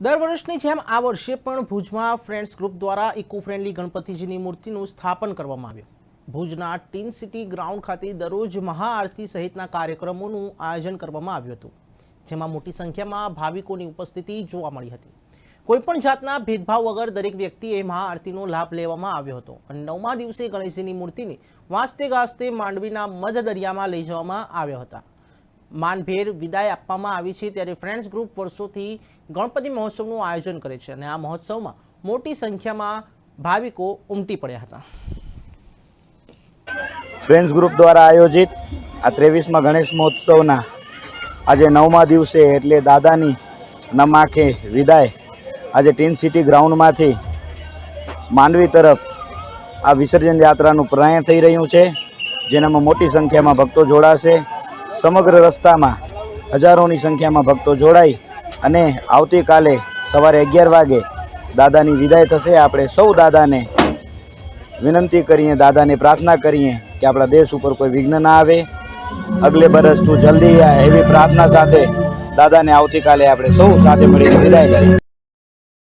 દર વર્ષની જેમ આ વર્ષે પણ ભુજમાં ફ્રેન્ડ્સ ગ્રુપ દ્વારા ઇકો ફ્રેન્ડલી ગણપતિજીની મૂર્તિનું સ્થાપન કરવામાં આવ્યું. ભુજના ટીન સિટી ગ્રાઉન્ડ ખાતે દરરોજ મહાઆરતી સહિતના કાર્યક્રમોનું આયોજન કરવામાં આવ્યું હતું, જેમાં મોટી સંખ્યામાં ભાવિકોની ઉપસ્થિતિ જોવા મળી હતી. કોઈપણ જાતના ભેદભાવ વગર દરેક વ્યક્તિએ મહાઆરતીનો લાભ લેવામાં આવ્યો હતો અને નવમા દિવસે ગણેશજીની મૂર્તિને વાંચતે ગાસ્તે માંડવીના મધ દરિયામાં લઈ જવામાં આવ્યા હતા. માનભેર વિદાય આપવામાં આવી છે ત્યારે ફ્રેન્ડ્સ ગ્રુપ વર્ષોથી ગણપતિ મહોત્સવનું આયોજન કરે છે અને આ મહોત્સવમાં મોટી સંખ્યામાં ભાવિકો ઉમટી પડ્યા હતા. ફ્રેન્ડ્સ ગ્રુપ દ્વારા આયોજિત આ ત્રેવીસમાં ગણેશ મહોત્સવના આજે નવમા દિવસે એટલે દાદાની નમાખે વિદાય. આજે ટીન સિટી ગ્રાઉન્ડમાંથી માંડવી તરફ આ વિસર્જન યાત્રાનું પ્રયાણ થઈ રહ્યું છે, જેનામાં મોટી સંખ્યામાં ભક્તો જોડાશે. સમગ્ર રસ્તામાં હજારોની સંખ્યામાં ભક્તો જોડાઈ અને આવતીકાલે સવારે અગિયાર વાગે દાદાની વિદાય થશે. આપણે સૌ દાદાને વિનંતી કરીએ, દાદાને પ્રાર્થના કરીએ કે આપણા દેશ ઉપર કોઈ વિઘ્ન ના આવે. અગલે બરસ તું જલ્દી એવી પ્રાર્થના સાથે દાદાને આવતીકાલે આપણે સૌ સાથે મળીને વિદાય કરીએ.